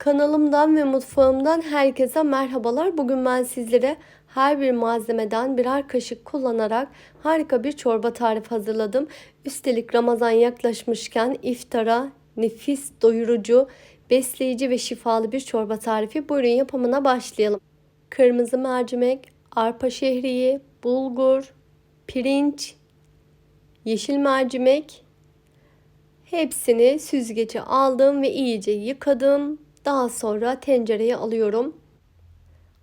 Kanalımdan ve mutfağımdan herkese merhabalar. Bugün ben sizlere her bir malzemeden birer kaşık kullanarak harika bir çorba tarifi hazırladım. Üstelik Ramazan yaklaşmışken iftara nefis, doyurucu, besleyici ve şifalı bir çorba tarifi. Buyurun yapımına başlayalım. Kırmızı mercimek, arpa şehriye, bulgur, pirinç, yeşil mercimek, Hepsini süzgece aldım ve iyice yıkadım. Daha sonra tencereye alıyorum.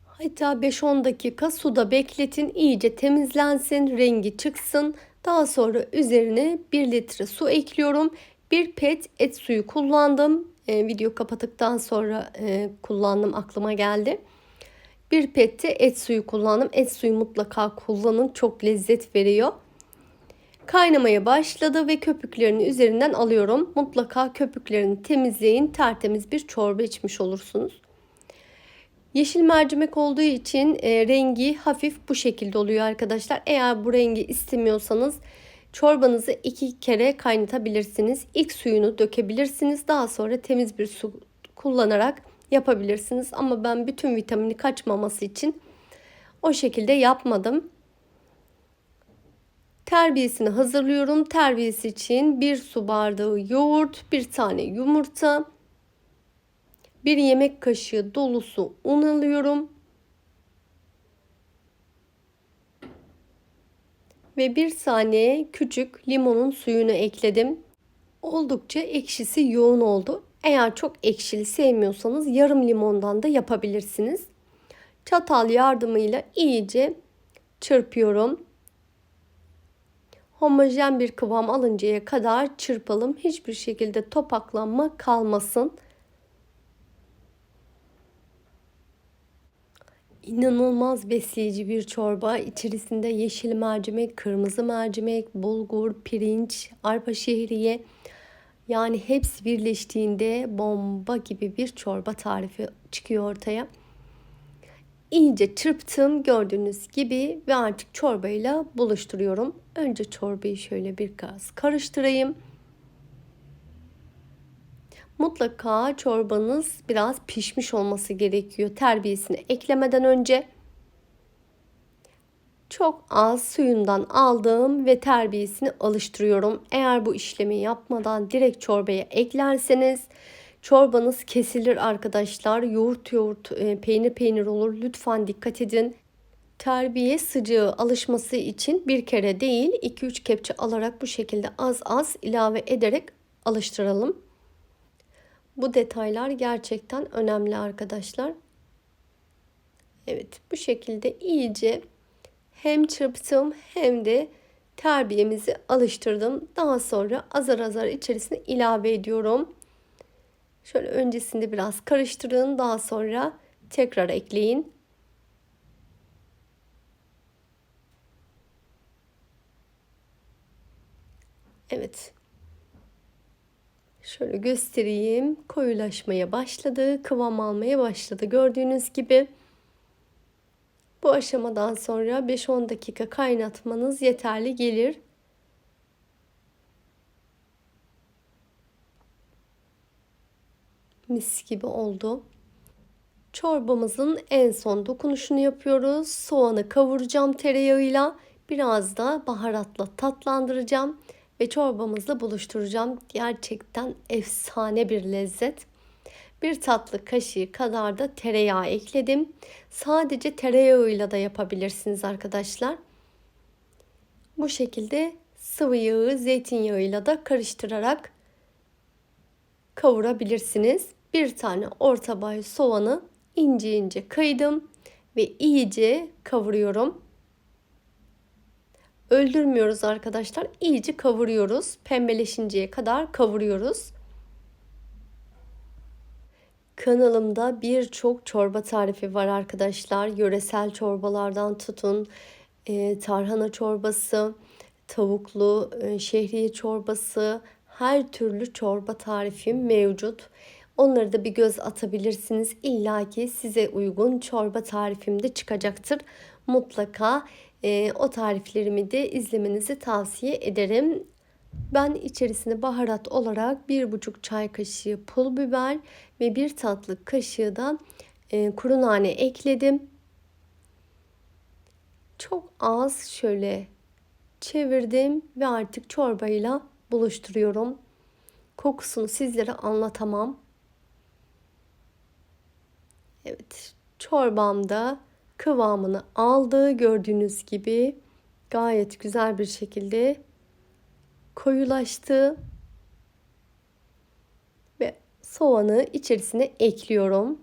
Hatta 5-10 dakika suda bekletin. iyice temizlensin, rengi çıksın. Daha sonra üzerine 1 litre su ekliyorum. Bir pet et suyu kullandım. E, video kapattıktan sonra e, kullandım aklıma geldi. Bir pette et suyu kullandım. Et suyu mutlaka kullanın. Çok lezzet veriyor. Kaynamaya başladı ve köpüklerini üzerinden alıyorum. Mutlaka köpüklerini temizleyin. Tertemiz bir çorba içmiş olursunuz. Yeşil mercimek olduğu için e, rengi hafif bu şekilde oluyor arkadaşlar. Eğer bu rengi istemiyorsanız çorbanızı iki kere kaynatabilirsiniz. İlk suyunu dökebilirsiniz. Daha sonra temiz bir su kullanarak yapabilirsiniz. Ama ben bütün vitamini kaçmaması için o şekilde yapmadım. Terbiyesini hazırlıyorum. Terbiyesi için bir su bardağı yoğurt, bir tane yumurta, bir yemek kaşığı dolusu un alıyorum. Ve bir tane küçük limonun suyunu ekledim. Oldukça ekşisi yoğun oldu. Eğer çok ekşili sevmiyorsanız yarım limondan da yapabilirsiniz. Çatal yardımıyla iyice çırpıyorum homojen bir kıvam alıncaya kadar çırpalım. Hiçbir şekilde topaklanma kalmasın. İnanılmaz besleyici bir çorba. İçerisinde yeşil mercimek, kırmızı mercimek, bulgur, pirinç, arpa şehriye yani hepsi birleştiğinde bomba gibi bir çorba tarifi çıkıyor ortaya iyice çırptım gördüğünüz gibi ve artık çorbayla buluşturuyorum. Önce çorbayı şöyle bir gaz karıştırayım. Mutlaka çorbanız biraz pişmiş olması gerekiyor terbiyesini eklemeden önce. Çok az suyundan aldım ve terbiyesini alıştırıyorum. Eğer bu işlemi yapmadan direkt çorbaya eklerseniz Çorbanız kesilir arkadaşlar. Yoğurt yoğurt, e, peynir peynir olur. Lütfen dikkat edin. Terbiye sıcağı alışması için bir kere değil 2-3 kepçe alarak bu şekilde az az ilave ederek alıştıralım. Bu detaylar gerçekten önemli arkadaşlar. Evet bu şekilde iyice hem çırptım hem de terbiyemizi alıştırdım. Daha sonra azar azar içerisine ilave ediyorum. Şöyle öncesinde biraz karıştırın. Daha sonra tekrar ekleyin. Evet. Şöyle göstereyim. Koyulaşmaya başladı. Kıvam almaya başladı. Gördüğünüz gibi bu aşamadan sonra 5-10 dakika kaynatmanız yeterli gelir. Mis gibi oldu. Çorbamızın en son dokunuşunu yapıyoruz. Soğanı kavuracağım tereyağıyla. Biraz da baharatla tatlandıracağım ve çorbamızla buluşturacağım. Gerçekten efsane bir lezzet. Bir tatlı kaşığı kadar da tereyağı ekledim. Sadece tereyağıyla da yapabilirsiniz arkadaşlar. Bu şekilde sıvı yağı zeytinyağıyla da karıştırarak kavurabilirsiniz bir tane orta boy soğanı ince ince kıydım ve iyice kavuruyorum. Öldürmüyoruz arkadaşlar. İyice kavuruyoruz. Pembeleşinceye kadar kavuruyoruz. Kanalımda birçok çorba tarifi var arkadaşlar. Yöresel çorbalardan tutun e, tarhana çorbası, tavuklu e, şehriye çorbası, her türlü çorba tarifim mevcut. Onları da bir göz atabilirsiniz. İlla ki size uygun çorba tarifimde çıkacaktır. Mutlaka e, o tariflerimi de izlemenizi tavsiye ederim. Ben içerisine baharat olarak bir buçuk çay kaşığı pul biber ve bir tatlı kaşığı da e, kuru nane ekledim. Çok az şöyle çevirdim ve artık çorbayla buluşturuyorum. Kokusunu sizlere anlatamam. Evet, çorbamda kıvamını aldı gördüğünüz gibi gayet güzel bir şekilde koyulaştı ve soğanı içerisine ekliyorum.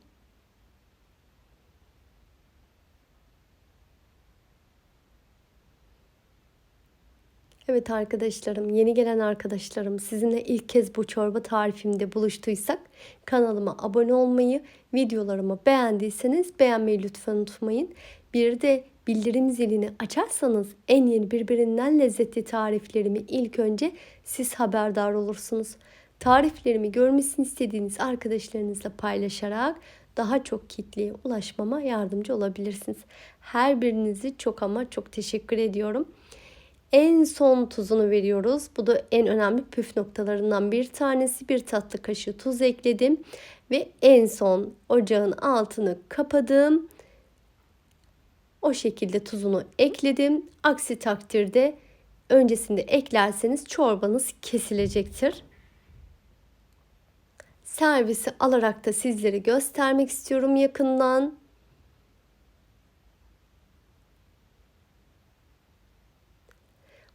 Evet arkadaşlarım, yeni gelen arkadaşlarım, sizinle ilk kez bu çorba tarifimde buluştuysak kanalıma abone olmayı, videolarımı beğendiyseniz beğenmeyi lütfen unutmayın. Bir de bildirim zilini açarsanız en yeni birbirinden lezzetli tariflerimi ilk önce siz haberdar olursunuz. Tariflerimi görmesini istediğiniz arkadaşlarınızla paylaşarak daha çok kitleye ulaşmama yardımcı olabilirsiniz. Her birinizi çok ama çok teşekkür ediyorum. En son tuzunu veriyoruz. Bu da en önemli püf noktalarından bir tanesi. Bir tatlı kaşığı tuz ekledim. Ve en son ocağın altını kapadım. O şekilde tuzunu ekledim. Aksi takdirde öncesinde eklerseniz çorbanız kesilecektir. Servisi alarak da sizlere göstermek istiyorum yakından.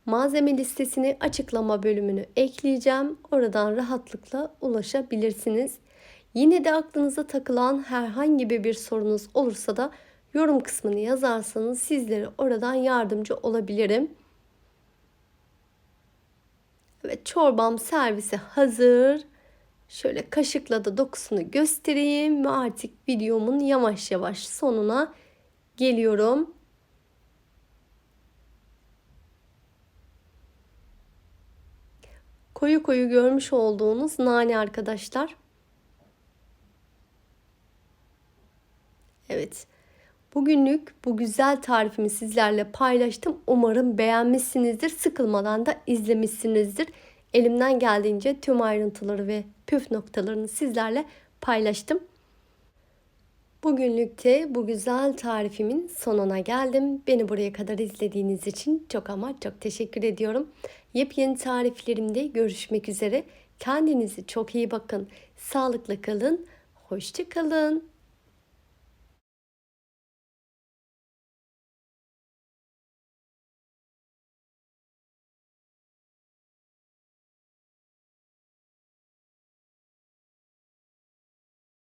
Malzeme listesini açıklama bölümünü ekleyeceğim. Oradan rahatlıkla ulaşabilirsiniz. Yine de aklınıza takılan herhangi bir sorunuz olursa da yorum kısmını yazarsanız sizlere oradan yardımcı olabilirim. Evet çorbam servise hazır. Şöyle kaşıkla da dokusunu göstereyim ve artık videomun yavaş yavaş sonuna geliyorum. Koyu koyu görmüş olduğunuz nane arkadaşlar. Evet. Bugünlük bu güzel tarifimi sizlerle paylaştım. Umarım beğenmişsinizdir. Sıkılmadan da izlemişsinizdir. Elimden geldiğince tüm ayrıntıları ve püf noktalarını sizlerle paylaştım. Bugünlükte bu güzel tarifimin sonuna geldim. Beni buraya kadar izlediğiniz için çok ama çok teşekkür ediyorum. Yepyeni tariflerimde görüşmek üzere. Kendinize çok iyi bakın. Sağlıklı kalın. Hoşça kalın.